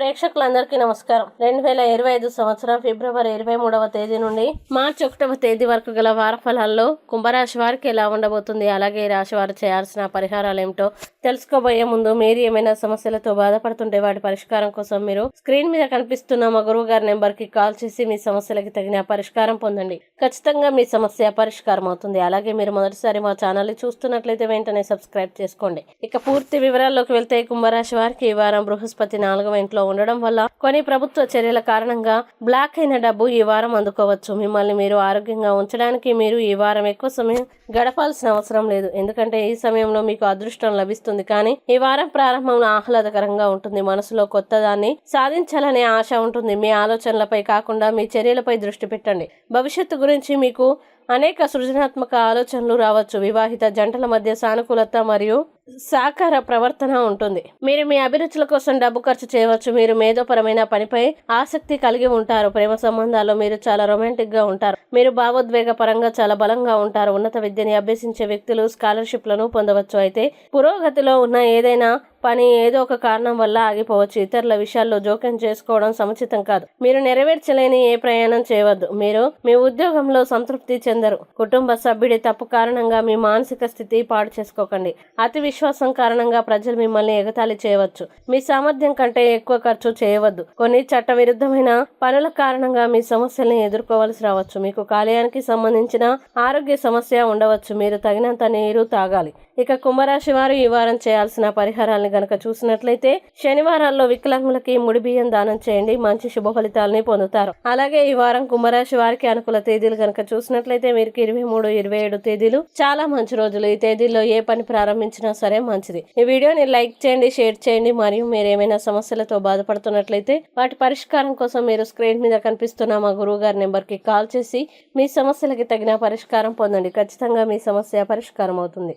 ప్రేక్షకులందరికీ నమస్కారం. రెండు వేల ఇరవై ఐదు సంవత్సరం ఫిబ్రవరి ఇరవై మూడవ తేదీ నుండి మార్చి ఒకటవ తేదీ వరకు గల వార ఫలాల్లో కుంభరాశి వారికి ఎలా ఉండబోతుంది అలాగే ఈ రాశి వారు చేయాల్సిన పరిహారాలు ఏమిటో తెలుసుకోబోయే ముందు మీరు ఏమైనా సమస్యలతో బాధపడుతుంటే వాటి పరిష్కారం కోసం మీరు స్క్రీన్ మీద కనిపిస్తున్న మా గురువు గారి నెంబర్కి కాల్ చేసి మీ సమస్యలకి తగిన పరిష్కారం పొందండి. ఖచ్చితంగా మీ సమస్య పరిష్కారం అవుతుంది. అలాగే మీరు మొదటిసారి మా ఛానల్ చూస్తున్నట్లయితే వెంటనే సబ్స్క్రైబ్ చేసుకోండి. ఇక పూర్తి వివరాల్లోకి వెళ్తే కుంభరాశి వారికి ఈ వారం బృహస్పతి నాలుగవ ఇంట్లో ఉండడం వల్ల కొన్ని ప్రభుత్వ చర్యల కారణంగా బ్లాక్ అయిన డబ్బు ఈ వారం అందుకోవచ్చు. మిమ్మల్ని మీరు ఆరోగ్యంగా ఉంచడానికి మీరు ఈ వారం ఎక్కువ సమయం గడపాల్సిన అవసరం లేదు. ఎందుకంటే ఈ సమయంలో మీకు అదృష్టం లభిస్తుంది. కానీ ఈ వారం ప్రారంభంలో ఆహ్లాదకరంగా ఉంటుంది. మనసులో కొత్త దాన్ని సాధించాలనే ఆశ ఉంటుంది. మీ ఆలోచనలపై కాకుండా మీ చర్యలపై దృష్టి పెట్టండి. భవిష్యత్తు గురించి మీకు అనేక సృజనాత్మక ఆలోచనలు రావచ్చు. వివాహిత జంటల మధ్య సానుకూలత మరియు సాకార ప్రవర్తన ఉంటుంది. మీరు మీ అభిరుచుల కోసం డబ్బు ఖర్చు చేయవచ్చు. మీరు మేధోపరమైన పనిపై ఆసక్తి కలిగి ఉంటారు. ప్రేమ సంబంధాల్లో మీరు చాలా రొమాంటిక్గా ఉంటారు. మీరు భావోద్వేగ పరంగా చాలా బలంగా ఉంటారు. ఉన్నత విద్యని అభ్యసించే వ్యక్తులు స్కాలర్షిప్లను పొందవచ్చు. అయితే పురోగతిలో ఉన్న ఏదైనా పని ఏదో ఒక కారణం వల్ల ఆగిపోవచ్చు. ఇతరుల విషయాల్లో జోక్యం చేసుకోవడం సముచితం కాదు. మీరు నెరవేర్చలేని ఏ ప్రయాణం చేయవద్దు. మీరు మీ ఉద్యోగంలో సంతృప్తి చెందరు. కుటుంబ సభ్యుడి తప్పు కారణంగా మీ మానసిక స్థితి పాడు చేసుకోకండి. అతి విశ్వాసం కారణంగా ప్రజలు మిమ్మల్ని ఎగతాళి చేయవచ్చు. మీ సామర్థ్యం కంటే ఎక్కువ ఖర్చు చేయవద్దు. కొన్ని చట్టవిరుద్ధమైన పనుల కారణంగా మీ సమస్యల్ని ఎదుర్కోవాల్సి రావచ్చు. మీకు కాలేయానికి సంబంధించిన ఆరోగ్య సమస్య ఉండవచ్చు. మీరు తగినంత నీరు తాగాలి. ఇక కుంభరాశి వారు ఈ వారం చేయాల్సిన పరిహారాలను గనక చూసినట్లయితే శనివారాల్లో వికలాంగులకి ముడి బియ్యం దానం చేయండి. మంచి శుభ ఫలితాలని పొందుతారు. అలాగే ఈ వారం కుంభరాశి వారికి అనుకూల తేదీలు గనక చూసినట్లయితే వీరికి ఇరవై మూడు ఇరవై ఏడు తేదీలు చాలా మంచి రోజులు. ఈ తేదీల్లో ఏ పని ప్రారంభించినా సరే మంచిది. ఈ వీడియోని లైక్ చేయండి షేర్ చేయండి. మరియు మీరు ఏమైనా సమస్యలతో బాధపడుతున్నట్లయితే వాటి పరిష్కారం కోసం మీరు స్క్రీన్ మీద కనిపిస్తున్న మా గురువు గారి నెంబర్కి కాల్ చేసి మీ సమస్యలకి తగిన పరిష్కారం పొందండి. ఖచ్చితంగా మీ సమస్య పరిష్కారం అవుతుంది